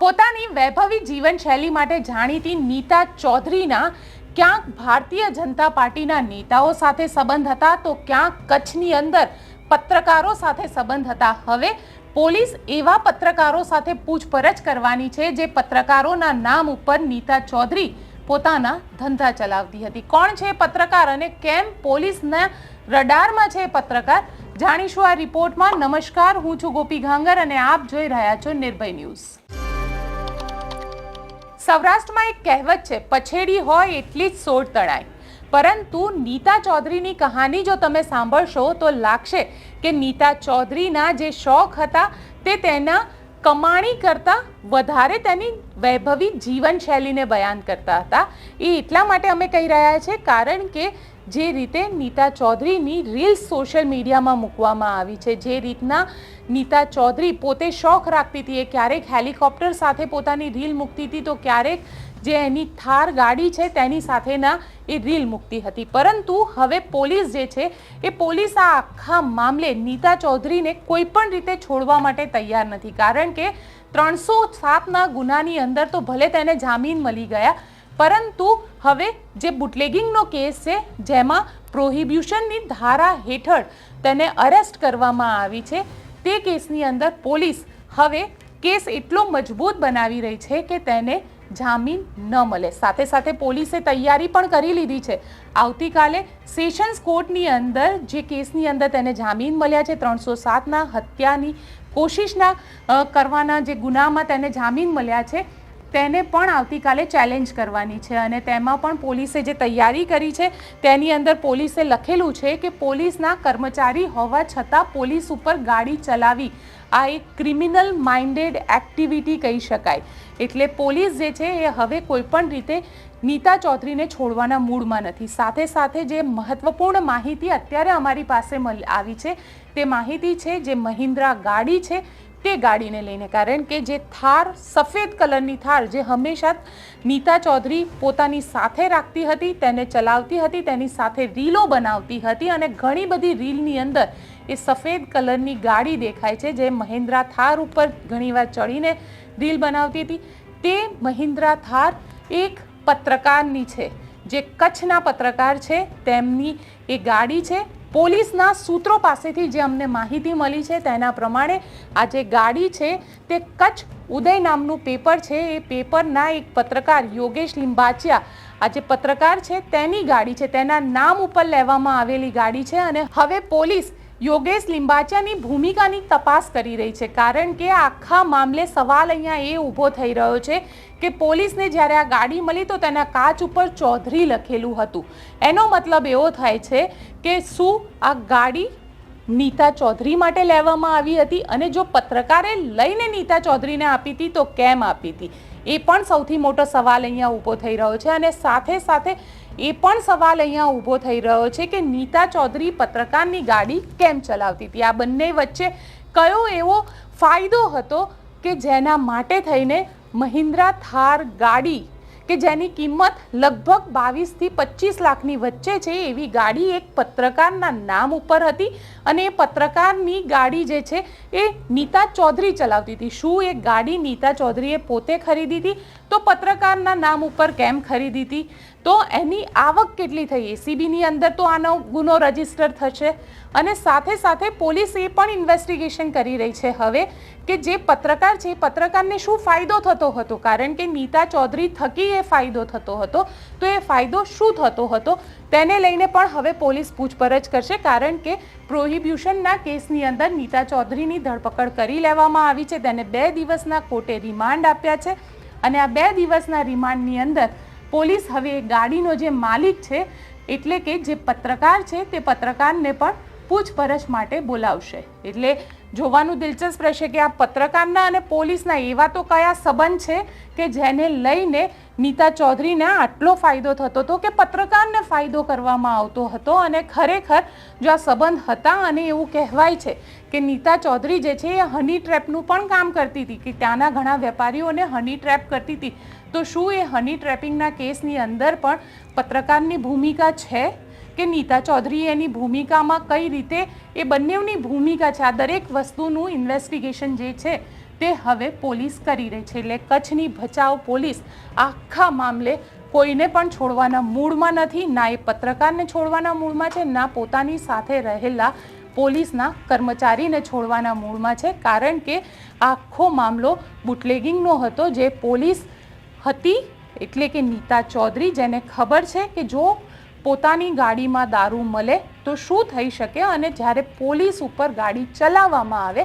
વૈભવી જીવનશૈલી માટે જાણીતી નીતા ચૌધરીના ક્યાંક ભારતીય જનતા પાર્ટીના નેતાઓ સાથે સંબંધ હતા, તો ક્યાંક કચ્છની અંદર પત્રકારો સાથે સંબંધ હતા. હવે પોલીસ એવા પત્રકારો સાથે પૂછપરછ કરવાની છે, જે પત્રકારોના નામ ઉપર નીતા ચૌધરી પોતાના ધંધા ચલાવતી હતી. કોણ છે પત્રકાર અને કેમ પોલીસના રડારમાં છે પત્રકાર? જાણીશું આ રિપોર્ટમાં. નમસ્કાર, હું છું ગોપી ઘાંગર અને આપ જોઈ રહ્યા છો નિર્ભય ન્યૂઝ. સૌરાષ્ટ્રમાં એક કહેવત છે, પછેડી હોય એટલી જ સોળ તળાય પરંતુ નીતા ચૌધરીની કહાની જો તમે સાંભળશો, તો લાગશે કે નીતા ચૌધરીના જે શોખ હતા, તે તેના કમાણી કરતાં વધારે તેની વૈભવી જીવનશૈલીને બયાન કરતા હતા. એ એટલા માટે અમે કહી રહ્યા છે કારણ કે જે રીતે નીતા ચૌધરીની રીલ્સ સોશિયલ મીડિયામાં મૂકવામાં આવી છે, જે રીતના નીતા ચૌધરી પોતે શોખ રાખતી હતી એ ક્યારેક હેલિકોપ્ટર સાથે પોતાની રીલ મૂકતી હતી તો ક્યારેક જે એની થાર ગાડી છે તેની સાથેના એ રીલ મૂકતી હતી. પરંતુ હવે પોલીસ જે છે એ પોલીસ આ આખા મામલે નીતા ચૌધરીને કોઈ પણ રીતે છોડવા માટે તૈયાર નથી. કારણ કે ત્રણસો સાતના ગુનાની અંદર તો ભલે તેને જામીન મળી ગયા, પરંતુ હવે જે બુટલેગિંગનો કેસ છે જેમાં પ્રોહિબ્યુશનની ધારા હેઠળ તેને અરેસ્ટ કરવામાં આવી છે તે કેસની અંદર પોલીસ હવે કેસ એટલો મજબૂત બનાવી રહી છે કે તેને જામીન ન મળે. સાથે સાથે પોલીસે તૈયારી પણ કરી લીધી છે. આવતીકાલે સેશન્સ કોર્ટની અંદર જે કેસની અંદર તેને જામીન મળ્યા છે, ત્રણસો સાતના હત્યાની કોશિશના કરવાના જે ગુનામાં તેને જામીન મળ્યા છે તેને પણ આવતીકાલે ચેલેન્જ કરવાની છે અને તેમાં પણ પોલીસે જે તૈયારી કરી છે, તેની અંદર પોલીસે લખેલું છે કે પોલીસના કર્મચારી હોવા છતાં પોલીસ ઉપર ગાડી ચલાવી. આ એક ક્રિમિનલ માઇન્ડેડ એક્ટિવિટી કહી શકાય. એટલે પોલીસ જે છે એ હવે કોઈપણ રીતે નીતા ચૌધરીને છોડવાના મૂડમાં નથી. સાથે સાથે જે મહત્વપૂર્ણ માહિતી અત્યારે અમારી પાસે મળી આવી છે, તે માહિતી છે જે મહિન્દ્રા ગાડી છે તે ગાડીને લઈને. કારણ કે જે થાર સફેદ કલરની થાર જે હંમેશા નીતા ચૌધરી પોતાની સાથે રાખતી હતી, તેને ચલાવતી હતી, તેની સાથે રીલો બનાવતી હતી અને ઘણી બધી રીલની અંદર એ સફેદ કલરની ગાડી દેખાય છે જે મહિન્દ્રા થાર ઉપર ઘણીવાર ચડીને રીલ બનાવતી હતી. તે મહિન્દ્રા થાર એક પત્રકારની છે. જે કચ્છના પત્રકાર છે, તેમની એ ગાડી છે. પોલીસના સૂત્રો પાસેથી જે અમને માહિતી મળી છે તેના પ્રમાણે આ જે ગાડી છે તે કચ્છ ઉદય નામનું પેપર છે. એ પેપરના એક પત્રકાર યોગેશ લિંબાચિયા આ જે પત્રકાર છે તેની ગાડી છે. તેના નામ ઉપર લેવામાં આવેલી ગાડી છે અને હવે પોલીસ યોગેશ લિંબાચિયાની ભૂમિકાની તપાસ કરી રહી છે કારણ કે આખા મામલે સવાલ અહીંયા એ ઊભો થઈ રહ્યો છે કે પોલીસને જ્યારે આ ગાડી મળી તો તેના કાચ ઉપર ચૌધરી લખેલું હતું. એનો મતલબ એવો થાય છે કે શું આ ગાડી નીતા ચૌધરી માટે લેવામાં આવી હતી અને જો પત્રકારે લઈને નીતા ચૌધરીને આપી હતી તો કેમ આપી હતી? એ પણ સૌથી મોટો સવાલ અહીંયા ઊભો થઈ રહ્યો છે અને સાથે સાથે એ પણ સવાલ અહીંયા ઊભો થઈ રહ્યો છે કે નીતા ચૌધરી પત્રકારની ગાડી કેમ ચલાવતી હતી? આ બંને વચ્ચે કયો એવો ફાયદો હતો કે જેના માટે થઈને મહિન્દ્રા થાર ગાડી, કે જેની કિંમત લગભગ બાવીસથી પચીસ લાખની વચ્ચે છે, એવી ગાડી એક પત્રકારના નામ ઉપર હતી અને એ પત્રકારની ગાડી જે છે એ નીતા ચૌધરી ચલાવતી હતી. શું એ ગાડી નીતા ચૌધરીએ પોતે ખરીદી હતી? તો પત્રકારના નામ ઉપર કેમ ખરીદી હતી? તો એની આવક કેટલી થઈ? એસીબીની અંદર તો આનો ગુનો રજિસ્ટર થશે અને સાથે સાથે પોલીસ એ પણ ઇન્વેસ્ટિગેશન કરી રહી છે હવે કે જે પત્રકાર છે પત્રકારને શું ફાયદો થતો હતો? કારણ કે નીતા ચૌધરી થકી એ ફાયદો થતો હતો. તો એ ફાયદો શું થતો હતો? તેને લઈને પણ હવે પોલીસ પૂછપરછ કરશે કારણ કે પ્રોહિબ્યુશનના કેસની અંદર નીતા ચૌધરીની ધરપકડ કરી લેવામાં આવી છે. તેને બે દિવસના કોર્ટે રિમાન્ડ આપ્યા છે અને આ બે દિવસના રિમાન્ડની અંદર પોલીસ હવે ગાડીનો જે માલિક છે, એટલે કે જે પત્રકાર છે, તે પત્રકારને પણ પૂછપરછ માટે બોલાવશે. એટલે જોવાનું દિલચસ્પ રહેશે કે આ પત્રકારના અને પોલીસના એવા તો કયા સંબંધ છે કે જેને લઈને નીતા ચૌધરીને આટલો ફાયદો થતો હતો કે પત્રકારને ફાયદો કરવામાં આવતો હતો અને ખરેખર જો આ સંબંધ હતા અને એવું કહેવાય છે કે નીતા ચૌધરી જે છે એ હની ટ્રેપનું પણ કામ કરતી હતી કે ત્યાંના ઘણા વેપારીઓને હની ટ્રેપ કરતી હતી. તો શું એ હની ટ્રેપિંગના કેસની અંદર પણ પત્રકારની ભૂમિકા છે? કે નીતા ચૌધરી એની ભૂમિકામાં કઈ રીતે, એ બંનેની ભૂમિકા છે. આ દરેક વસ્તુનું ઇન્વેસ્ટિગેશન જે છે, તે હવે પોલીસ કરી રહી છે. એટલે કચ્છની ભચાઉ પોલીસ આખા મામલે કોઈને પણ છોડવાના મૂડમાં નથી, ના એ પત્રકારને છોડવાના મૂડમાં છે, ના પોતાની સાથે રહેલા પોલીસના કર્મચારીને છોડવાના મૂડમાં છે. કારણ કે આખો મામલો બુટલેગિંગનો હતો. જે પોલીસ હતી, એટલે કે નીતા ચૌધરી, જેને ખબર છે કે જો પોતાની ગાડીમાં દારૂ મળે તો શું થઈ શકે અને જ્યારે પોલીસ ઉપર ગાડી ચલાવવામાં આવે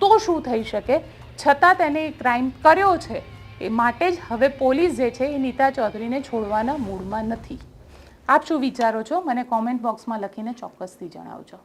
તો શું થઈ શકે? છતાં તેને ક્રાઇમ કર્યો છે. એ માટે જ હવે પોલીસ જે છે એ નીતા ચૌધરીને છોડવાના મૂડમાં નથી. આપ શું વિચારો છો? મને કોમેન્ટ બોક્સમાં લખીને ચોક્કસથી જણાવજો.